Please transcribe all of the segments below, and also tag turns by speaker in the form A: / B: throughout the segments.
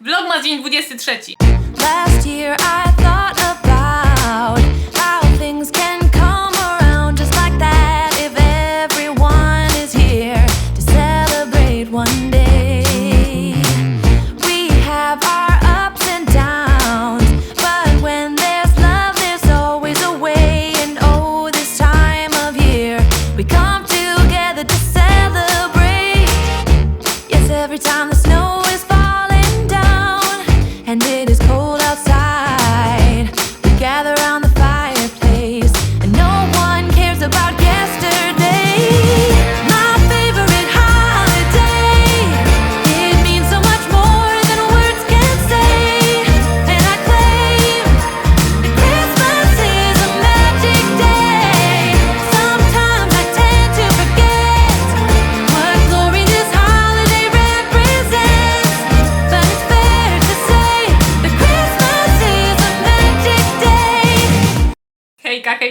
A: Vlogmas dzień 23.
B: Last year I thought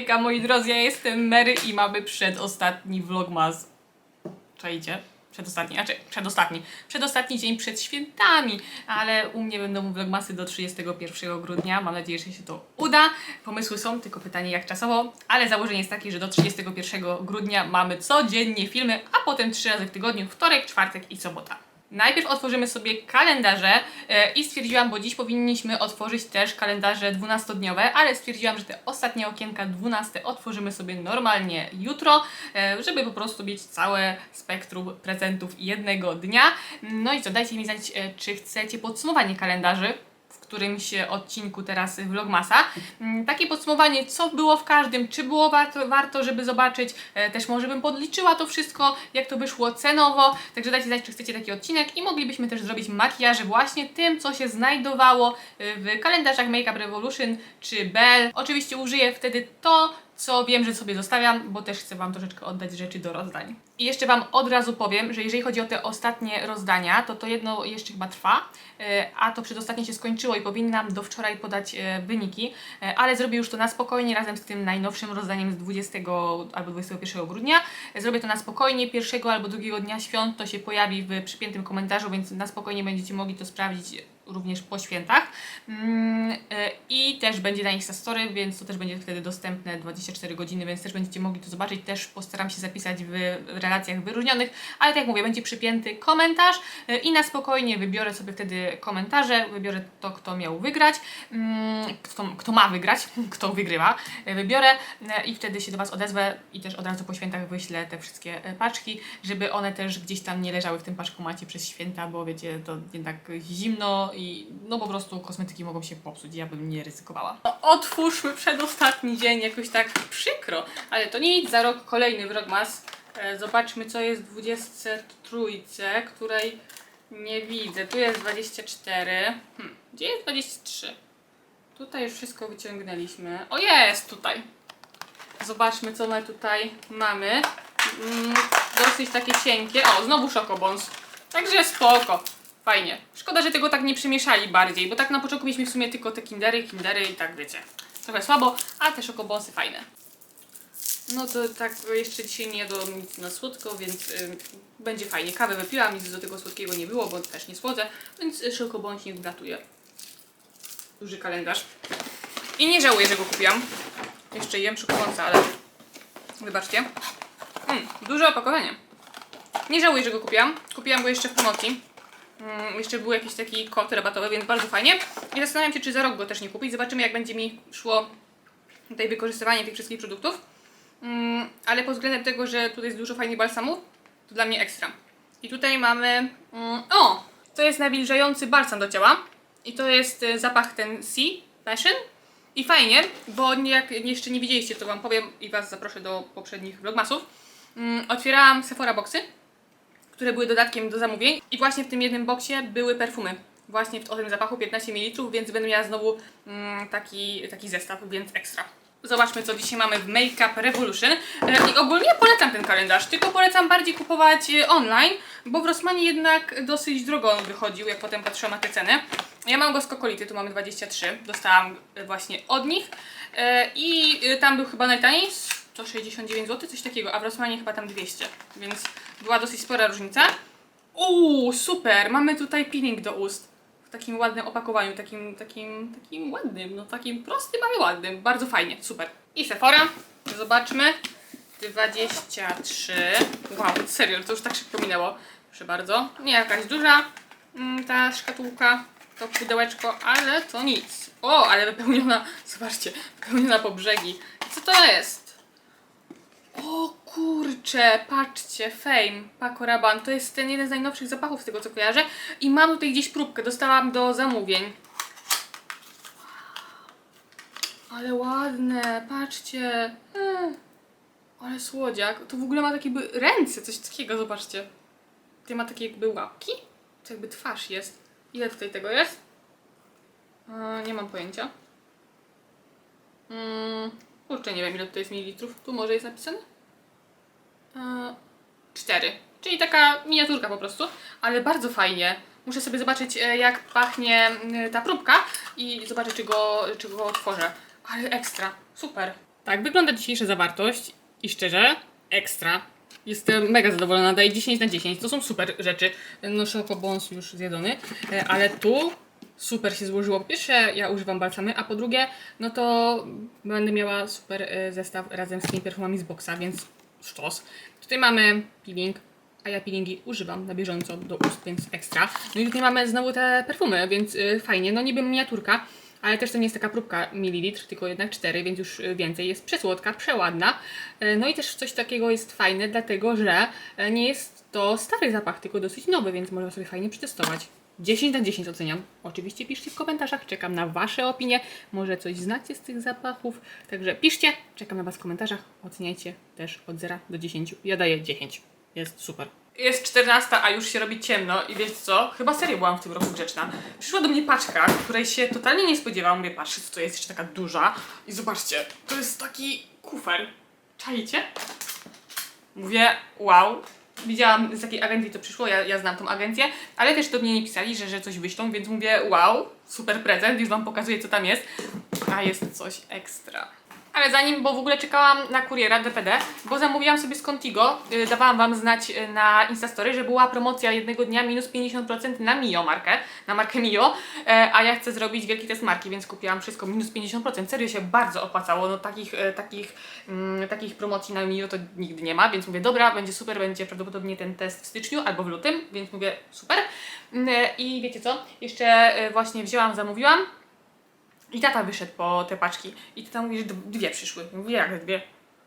A: Hejka moi drodzy, ja jestem Mary i mamy przedostatni vlogmas. Czajcie? Przedostatni, znaczy przedostatni. Przedostatni dzień przed świętami, ale u mnie będą vlogmasy do 31 grudnia. Mam nadzieję, że się to uda. Pomysły są, tylko pytanie jak czasowo, ale założenie jest takie, że do 31 grudnia mamy codziennie filmy, a potem trzy razy w tygodniu, wtorek, czwartek i sobota. Najpierw otworzymy sobie kalendarze e, i stwierdziłam, bo dziś powinniśmy otworzyć też kalendarze 12-dniowe, ale stwierdziłam, że te ostatnie okienka 12 otworzymy sobie normalnie jutro, e, żeby po prostu mieć całe spektrum prezentów jednego dnia. No i co, dajcie mi znać, e, czy chcecie podsumowanie kalendarzy którymś odcinku teraz Vlogmasa. Mm, Takie podsumowanie, co było w każdym, czy było warto, warto żeby zobaczyć, e, też może bym podliczyła to wszystko, jak to wyszło cenowo, także dajcie znać, czy chcecie taki odcinek i moglibyśmy też zrobić makijaże właśnie tym, co się znajdowało e, w kalendarzach Makeup Revolution czy Bell. Oczywiście użyję wtedy to, co wiem, że sobie zostawiam, bo też chcę Wam troszeczkę oddać rzeczy do rozdań. I jeszcze Wam od razu powiem, że jeżeli chodzi o te ostatnie rozdania, to to jedno jeszcze chyba trwa, e, a to przedostatnie się skończyło i powinnam do wczoraj podać e, wyniki, e, ale zrobię już to na spokojnie razem z tym najnowszym rozdaniem z 20 albo 21 grudnia. Zrobię to na spokojnie, pierwszego albo drugiego dnia świąt to się pojawi w przypiętym komentarzu, więc na spokojnie będziecie mogli to sprawdzić również po świętach. Mm, I też będzie na Instastory, więc to też będzie wtedy dostępne 24 godziny, więc też będziecie mogli to zobaczyć. Też postaram się zapisać w relacjach wyróżnionych, ale tak jak mówię, będzie przypięty komentarz e, i na spokojnie wybiorę sobie wtedy komentarze, wybiorę to, kto miał wygrać, mm, kto, kto ma wygrać, kto wygrywa, e, wybiorę e, i wtedy się do Was odezwę i też od razu po świętach wyślę te wszystkie paczki, żeby one też gdzieś tam nie leżały w tym paczkomacie przez święta, bo wiecie, to jednak zimno i no po prostu kosmetyki mogą się popsuć, ja bym nie ryzykowała. No, otwórzmy przedostatni dzień, jakoś tak przykro, ale to nic, za rok kolejny vlogmas. E, Zobaczmy co jest w 23, której nie widzę. Tu jest 24. Hmm, gdzie jest 23? Tutaj już wszystko wyciągnęliśmy. O jest tutaj. Zobaczmy co my tutaj mamy. Mm, dosyć takie cienkie. O, znowu szokobons. Także spoko. Fajnie. Szkoda, że tego tak nie przemieszali bardziej, bo tak na początku mieliśmy w sumie tylko te kindery, kindery i tak wiecie. Trochę słabo, a te szokobonsy fajne. No to tak jeszcze dzisiaj nie jadłam nic na słodko, więc y, będzie fajnie. Kawę wypiłam, nic do tego słodkiego nie było, bo też nie słodzę, więc y, szokobąsik wlatuje. Duży kalendarz. I nie żałuję, że go kupiłam. Jeszcze jem szokobąsa, ale wybaczcie. Mm, duże opakowanie. Nie żałuję, że go kupiłam. Kupiłam go jeszcze w promocji. Mm, jeszcze był jakiś taki kod rabatowy, więc bardzo fajnie. I zastanawiam się, czy za rok go też nie kupić. Zobaczymy, jak będzie mi szło tutaj wykorzystywanie tych wszystkich produktów. Mm, ale pod względem tego, że tutaj jest dużo fajnych balsamów, to dla mnie ekstra. I tutaj mamy. Mm, o! To jest nawilżający balsam do ciała. I to jest y, zapach ten Sea Passion. I fajnie, bo jak jeszcze nie widzieliście, to Wam powiem i Was zaproszę do poprzednich vlogmasów. Mm, otwierałam Sephora Boxy które były dodatkiem do zamówień. I właśnie w tym jednym boksie były perfumy. Właśnie w, o tym zapachu 15 ml, więc będę miała znowu mm, taki, taki zestaw, więc ekstra. Zobaczmy, co dzisiaj mamy w Makeup Revolution. E, I ogólnie polecam ten kalendarz, tylko polecam bardziej kupować e, online, bo w Rossmanie jednak dosyć drogo on wychodził, jak potem patrzyłam na te ceny. Ja mam go z Kokolity, tu mamy 23, dostałam e, właśnie od nich. I tam był chyba najtaniej, 169 zł, coś takiego, a w Rossmanie chyba tam 200, więc była dosyć spora różnica. Uuu, super! Mamy tutaj peeling do ust takim ładnym opakowaniu, takim, takim, takim ładnym, no takim prostym, ale ładnym. Bardzo fajnie, super. I Sephora, zobaczmy. 23. Wow, serio, to już tak szybko minęło. Proszę bardzo. Nie jakaś duża mm, ta szkatułka, to pudełeczko, ale to nic. O, ale wypełniona, zobaczcie, wypełniona po brzegi. Co to jest? O kurcze, patrzcie, Fame, Paco Rabanne, to jest ten jeden z najnowszych zapachów z tego co kojarzę i mam tutaj gdzieś próbkę, dostałam do zamówień. Ale ładne, patrzcie. Mm, ale słodziak, to w ogóle ma takie ręce, coś takiego, zobaczcie. Tutaj ma takie jakby łapki, to jakby twarz jest. Ile tutaj tego jest? Nie mam pojęcia. Mm, kurczę, nie wiem ile tutaj jest mililitrów. Tu może jest napisane? E, Cztery. Czyli taka miniaturka po prostu, ale bardzo fajnie. Muszę sobie zobaczyć e, jak pachnie mm, ta próbka i zobaczę czy go, czy go otworzę. Ale ekstra, super. Tak, wygląda dzisiejsza zawartość i szczerze, ekstra. Jestem mega zadowolona, daję 10 na 10. To są super rzeczy. No szokobons już zjedzony, e, ale tu super się złożyło. Po pierwsze, ja używam balsamy, a po drugie, no to będę miała super e, zestaw razem z tymi perfumami z boxa, więc sztos. Tutaj mamy peeling, a ja peelingi używam na bieżąco do ust, więc ekstra. No i tutaj mamy znowu te perfumy, więc y, fajnie. No niby miniaturka, ale też to nie jest taka próbka mililitr, tylko jednak 4, więc już y, więcej. Jest przesłodka, przeładna. Y, No i też coś takiego jest fajne, dlatego że y, nie jest to stary zapach, tylko dosyć nowy, więc można sobie fajnie przetestować. 10 na 10 oceniam. Oczywiście piszcie w komentarzach, czekam na Wasze opinie. Może coś znacie z tych zapachów. Także piszcie, czekam na Was w komentarzach. Oceniajcie też od 0 do 10. Ja daję 10. Jest super. Jest 14, a już się robi ciemno i wiecie co? Chyba serio byłam w tym roku grzeczna. Przyszła do mnie paczka, której się totalnie nie spodziewałam. Mówię, patrzcie, co to jest jeszcze taka duża. I zobaczcie, to jest taki kufer. Czajcie? Mówię, wow. Widziałam z jakiej agencji to przyszło, ja, ja znam tą agencję, ale też do mnie nie pisali, że, że coś wyślą, więc mówię, wow, super prezent, już Wam pokazuję co tam jest. A jest coś ekstra. Ale zanim, bo w ogóle czekałam na kuriera DPD, bo zamówiłam sobie z Contigo, yy, dawałam Wam znać yy, na Instastory, że była promocja jednego dnia minus 50% na Mio markę, na markę Mio, yy, a ja chcę zrobić wielki test marki, więc kupiłam wszystko minus 50%. Serio się bardzo opłacało, no takich, yy, takich, mm, takich promocji na Mio to nigdy nie ma, więc mówię, dobra, będzie super, będzie prawdopodobnie ten test w styczniu albo w lutym, więc mówię, super. Yy, I wiecie co, jeszcze yy, właśnie wzięłam, zamówiłam, i tata wyszedł po te paczki i tata mówi, że dwie przyszły. Mówię, jak dwie?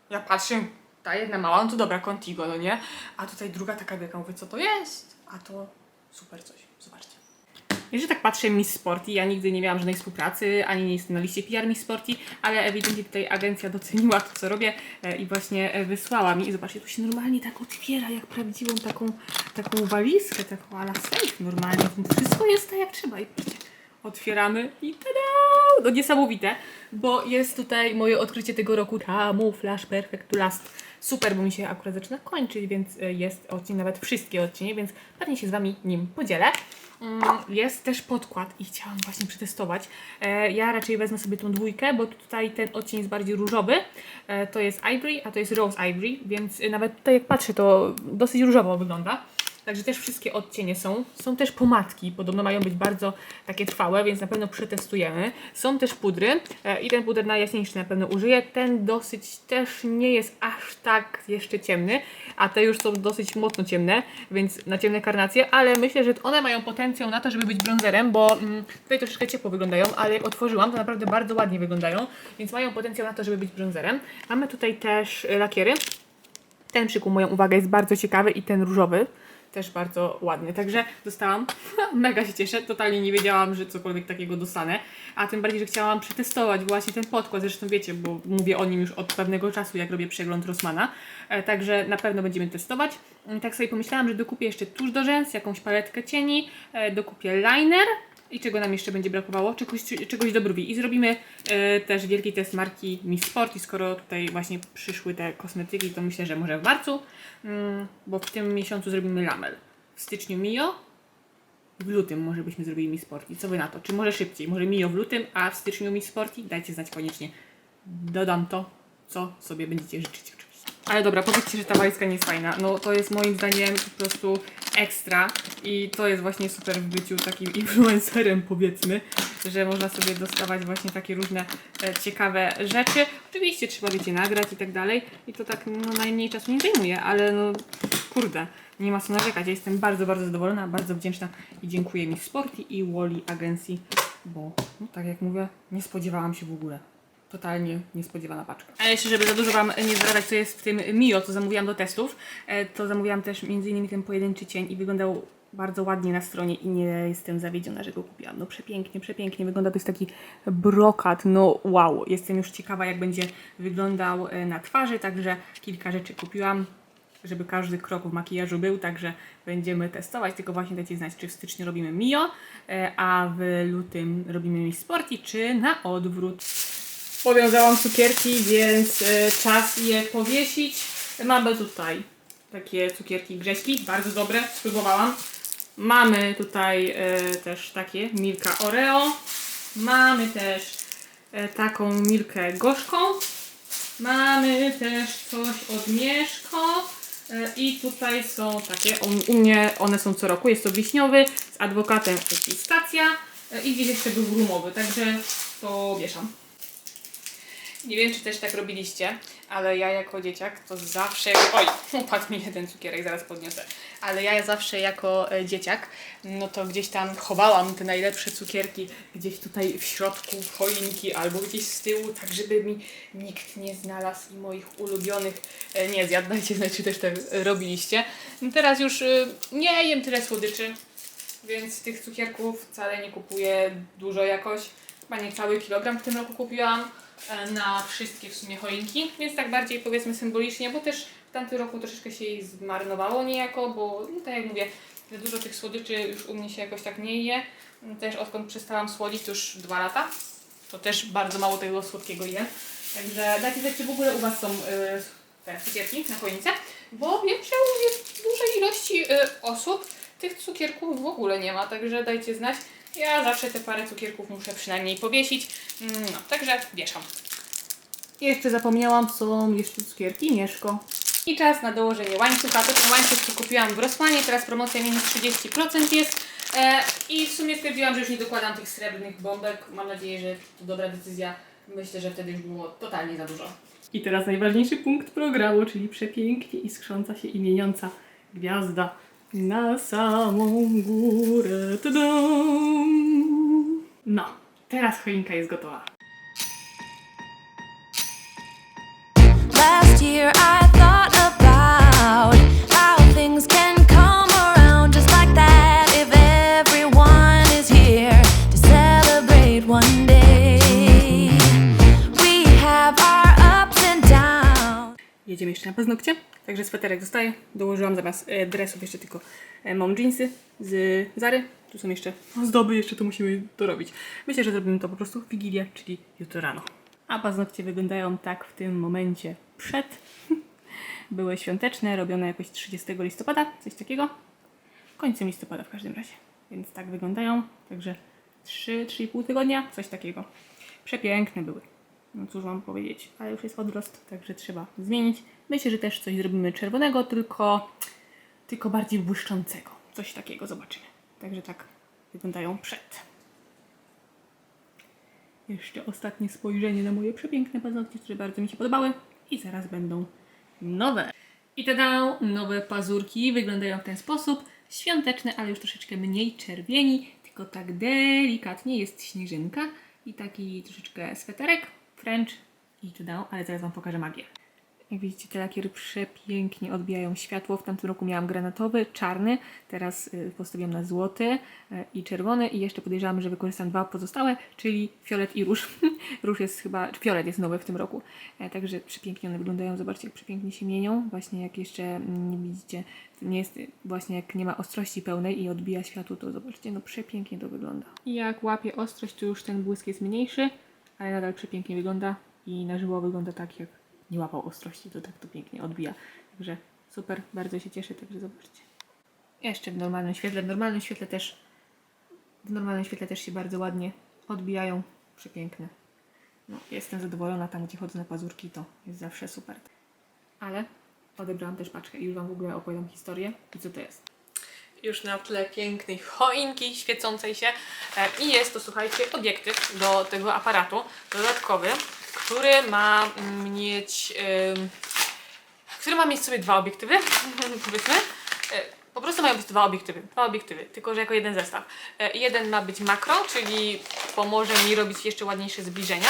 A: Ja patrzę, ta jedna mała, no to dobra, Contigo, no nie? A tutaj druga taka wielka, mówię, co to jest? A to super coś, zobaczcie. Jeżeli tak patrzę Miss Sporty, ja nigdy nie miałam żadnej współpracy, ani nie jestem na liście PR Miss Sporty, ale ewidentnie tutaj agencja doceniła to, co robię e, i właśnie e, wysłała mi. I zobaczcie, tu się normalnie tak otwiera, jak prawdziwą taką, taką walizkę, taką ala safe normalnie. Wszystko jest tak jak trzeba i patrzcie, otwieramy i tada! No niesamowite, bo jest tutaj moje odkrycie tego roku Camouflage Perfect Last. Super, bo mi się akurat zaczyna kończyć, więc e, jest odcień, nawet wszystkie odcienie, więc pewnie się z Wami nim podzielę. Mm, Jest też podkład i chciałam właśnie przetestować. E, Ja raczej wezmę sobie tą dwójkę, bo tutaj ten odcień jest bardziej różowy. E, To jest Ivory, a to jest Rose Ivory, więc nawet tutaj jak patrzę, to dosyć różowo wygląda. Także też wszystkie odcienie są. Są też pomadki, podobno mają być bardzo takie trwałe, więc na pewno przetestujemy. Są też pudry e, i ten puder najjaśniejszy na pewno użyję. Ten dosyć też nie jest aż tak jeszcze ciemny, a te już są dosyć mocno ciemne, więc na ciemne karnacje, ale myślę, że one mają potencjał na to, żeby być bronzerem, bo mm, tutaj troszeczkę ciepło wyglądają, ale jak otworzyłam, to naprawdę bardzo ładnie wyglądają, więc mają potencjał na to, żeby być bronzerem. Mamy tutaj też lakiery. Ten przykuł moją uwagę, jest bardzo ciekawy i ten różowy też bardzo ładny. Także dostałam, mega się cieszę, totalnie nie wiedziałam, że cokolwiek takiego dostanę, a tym bardziej, że chciałam przetestować właśnie ten podkład, zresztą wiecie, bo mówię o nim już od pewnego czasu, jak robię przegląd Rossmana, e, także na pewno będziemy testować. Tak sobie pomyślałam, że dokupię jeszcze tusz do rzęs, jakąś paletkę cieni, e, dokupię liner, i czego nam jeszcze będzie brakowało? Czegoś, czegoś do brwi. I zrobimy e, też wielki test marki Miss Sport. I skoro tutaj właśnie przyszły te kosmetyki, to myślę, że może w marcu, mm, bo w tym miesiącu zrobimy lamel. W styczniu Mio, w lutym może byśmy zrobili Miss Sport. I co wy na to? Czy może szybciej? Może Mio w lutym, a w styczniu Miss Sporty? Dajcie znać koniecznie. Dodam to, co sobie będziecie życzyć oczywiście. Ale dobra, powiedzcie, że ta walizka nie jest fajna. No to jest moim zdaniem po prostu ekstra i to jest właśnie super w byciu takim influencerem powiedzmy, że można sobie dostawać właśnie takie różne e, ciekawe rzeczy. Oczywiście trzeba wiecie nagrać i tak dalej i to tak no, najmniej czasu nie zajmuje, ale no kurde, nie ma co narzekać. Ja jestem bardzo, bardzo zadowolona, bardzo wdzięczna i dziękuję mi Sporty i Wally agencji, bo no, tak jak mówię, nie spodziewałam się w ogóle. Totalnie niespodziewana paczka. A jeszcze, żeby za dużo Wam nie zdradzać, co jest w tym Mio, co zamówiłam do testów, e, to zamówiłam też innymi ten pojedynczy cień i wyglądał bardzo ładnie na stronie i nie jestem zawiedziona, że go kupiłam. No przepięknie, przepięknie wygląda. To jest taki brokat, no wow. Jestem już ciekawa, jak będzie wyglądał e, na twarzy, także kilka rzeczy kupiłam, żeby każdy krok w makijażu był, także będziemy testować, tylko właśnie dajcie znać, czy w styczniu robimy Mio, e, a w lutym robimy Miss Sporty, czy na odwrót. Powiązałam cukierki, więc e, czas je powiesić. Mamy tutaj takie cukierki grześki, bardzo dobre, spróbowałam. Mamy tutaj e, też takie Milka Oreo. Mamy też e, taką Milkę gorzką. Mamy też coś od Mieszko. I tutaj są takie, u, mnie one są co roku. Jest to wiśniowy z adwokatem pistacja e, i gdzieś jeszcze był rumowy, także to wieszam. Nie wiem, czy też tak robiliście, ale ja jako dzieciak to zawsze. Oj, upadł mi jeden cukierek, zaraz podniosę. Ale ja zawsze jako e, dzieciak, no to gdzieś tam chowałam te najlepsze cukierki gdzieś tutaj w środku choinki albo gdzieś z tyłu, tak żeby mi nikt nie znalazł i moich ulubionych e, nie zjadł. Dajcie znać, czy też tak robiliście. No Teraz już e, nie jem tyle słodyczy, więc tych cukierków wcale nie kupuję dużo jakoś. Chyba nie cały kilogram w tym roku kupiłam na wszystkie w sumie choinki, więc tak bardziej powiedzmy symbolicznie, bo też w tamtym roku troszeczkę się jej zmarnowało niejako, bo no, tak jak mówię, dużo tych słodyczy już u mnie się jakoś tak nie je. Też odkąd przestałam słodzić już dwa lata, to też bardzo mało tego słodkiego jem. Także dajcie znać, czy w ogóle u Was są y, te cukierki na choince, bo wiem, że u dużej ilości y, osób tych cukierków w ogóle nie ma, także dajcie znać. Ja zawsze te parę cukierków muszę przynajmniej powiesić. Mm, No, także wieszam. Jeszcze zapomniałam, są jeszcze cukierki Mieszko. I czas na dołożenie łańcucha. To ten łańcuch, co kupiłam w Rosmanie, teraz promocja minus 30% jest. E, I w sumie stwierdziłam, że już nie dokładam tych srebrnych bombek. Mam nadzieję, że to dobra decyzja. Myślę, że wtedy już było totalnie za dużo. I teraz najważniejszy punkt programu, czyli przepięknie iskrząca się i mieniąca gwiazda na samą górę. No, teraz choinka jest gotowa.
B: Last year
A: Jedziemy jeszcze na paznokcie, także sweterek zostaje. Dołożyłam zamiast e, dresów jeszcze tylko e, mam jeansy z Zary. Tu są jeszcze zdoby, jeszcze to musimy dorobić. Myślę, że zrobimy to po prostu w Wigilię, czyli jutro rano. A paznokcie wyglądają tak w tym momencie przed. Były świąteczne, robione jakoś 30 listopada, coś takiego. Końcem listopada w każdym razie. Więc tak wyglądają. Także 3-3,5 tygodnia, coś takiego. Przepiękne były. No cóż mam powiedzieć, ale już jest odrost, także trzeba zmienić. Myślę, że też coś zrobimy czerwonego, tylko, tylko bardziej błyszczącego. Coś takiego zobaczymy. Także tak wyglądają przed. Jeszcze ostatnie spojrzenie na moje przepiękne paznokcie, które bardzo mi się podobały. I zaraz będą nowe. I tada! Nowe pazurki wyglądają w ten sposób. Świąteczne, ale już troszeczkę mniej czerwieni, tylko tak delikatnie jest śnieżynka i taki troszeczkę sweterek, French i tada, ale zaraz Wam pokażę magię. Jak widzicie, te lakiery przepięknie odbijają światło. W tamtym roku miałam granatowy, czarny, teraz y, postawiłam na złoty y, i czerwony i jeszcze podejrzewam, że wykorzystam dwa pozostałe, czyli fiolet i róż. róż jest chyba, czy fiolet jest nowy w tym roku, e, także przepięknie one wyglądają. Zobaczcie, jak przepięknie się mienią. Właśnie jak jeszcze mm, nie widzicie, nie jest y, właśnie jak nie ma ostrości pełnej i odbija światło, to zobaczcie, no przepięknie to wygląda. Jak łapie ostrość, to już ten błysk jest mniejszy, ale nadal przepięknie wygląda i na żywo wygląda tak, jak nie łapał ostrości, to tak to pięknie odbija. Także super, bardzo się cieszę, także zobaczcie. Jeszcze w normalnym świetle, w normalnym świetle też w normalnym świetle też się bardzo ładnie odbijają. Przepiękne. No, jestem zadowolona tam, gdzie chodzę na pazurki, to jest zawsze super. Ale odebrałam też paczkę i już Wam w ogóle opowiadam historię i co to jest. Już na tle pięknej choinki świecącej się e, i jest to, słuchajcie, obiektyw do tego aparatu dodatkowy, który ma mieć em, który ma mieć sobie dwa obiektywy, powiedzmy. E, Po prostu mają być dwa obiektywy, dwa obiektywy, tylko że jako jeden zestaw. E, Jeden ma być makro, czyli pomoże mi robić jeszcze ładniejsze zbliżenia,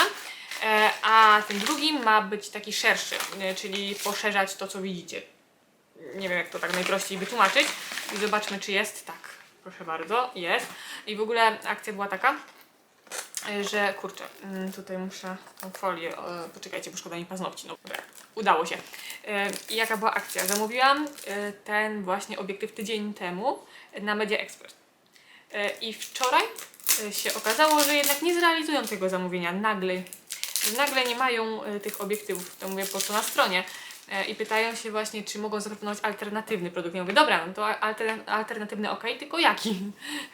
A: a ten drugi ma być taki szerszy, czyli poszerzać to, co widzicie. Nie wiem, jak to tak najprościej wytłumaczyć. I zobaczmy, czy jest. Tak, proszę bardzo, jest. I w ogóle akcja była taka, e, że kurczę, mm, tutaj muszę tą folię, poczekajcie, bo szkoda mi paznokci, no dobra, udało się. E, I jaka była akcja? Zamówiłam e, ten właśnie obiektyw tydzień temu na Media Expert. I wczoraj się okazało, że jednak nie zrealizują tego zamówienia nagle. Nagle nie mają tych obiektywów, to mówię po prostu na stronie. E, I pytają się właśnie, czy mogą zaproponować alternatywny produkt. Ja mówię, dobra, no to alter, alternatywny ok, tylko jaki?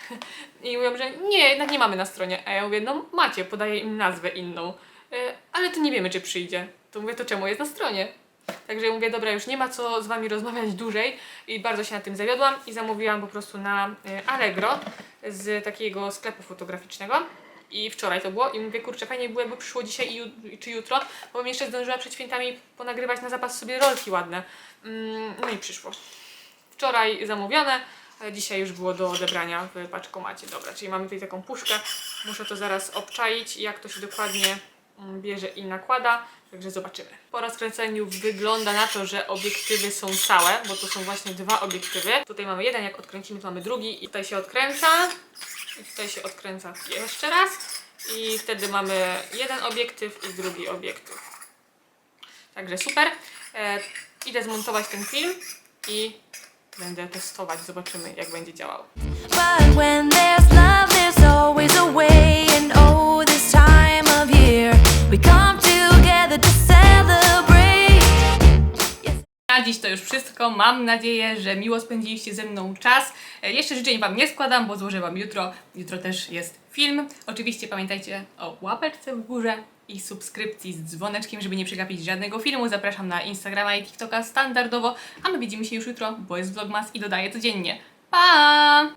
A: I mówią, że nie, jednak nie mamy na stronie. A ja mówię, no macie, podaję im nazwę inną. E, Ale to nie wiemy, czy przyjdzie. To mówię, to czemu jest na stronie? Także mówię, dobra, już nie ma co z Wami rozmawiać dłużej i bardzo się na tym zawiodłam i zamówiłam po prostu na e, Allegro z takiego sklepu fotograficznego. I wczoraj to było i mówię, kurczę, fajnie było jakby przyszło dzisiaj i czy jutro, bo bym jeszcze zdążyła przed świętami ponagrywać na zapas sobie rolki ładne. Mm, No i przyszło. Wczoraj zamówione, dzisiaj już było do odebrania w paczkomacie. Dobra, czyli mamy tutaj taką puszkę. Muszę to zaraz obczaić, jak to się dokładnie mm, bierze i nakłada. Także zobaczymy. Po rozkręceniu wygląda na to, że obiektywy są całe, bo to są właśnie dwa obiektywy. Tutaj mamy jeden, jak odkręcimy, to mamy drugi i tutaj się odkręca. I tutaj się odkręca jeszcze raz. I wtedy mamy jeden obiektyw i drugi obiektyw. Także super. E, idę zmontować ten film i będę testować. Zobaczymy, jak będzie działał.
B: But when there's love, there's always a way. And oh, this time of year, we come together to celebrate.
A: Dziś to już wszystko. Mam nadzieję, że miło spędziliście ze mną czas. E, jeszcze życzeń Wam nie składam, bo złożę Wam jutro. Jutro też jest film. Oczywiście pamiętajcie o łapeczce w górze i subskrypcji z dzwoneczkiem, żeby nie przegapić żadnego filmu. Zapraszam na Instagrama i TikToka standardowo, a my widzimy się już jutro, bo jest Vlogmas i dodaję codziennie. Pa!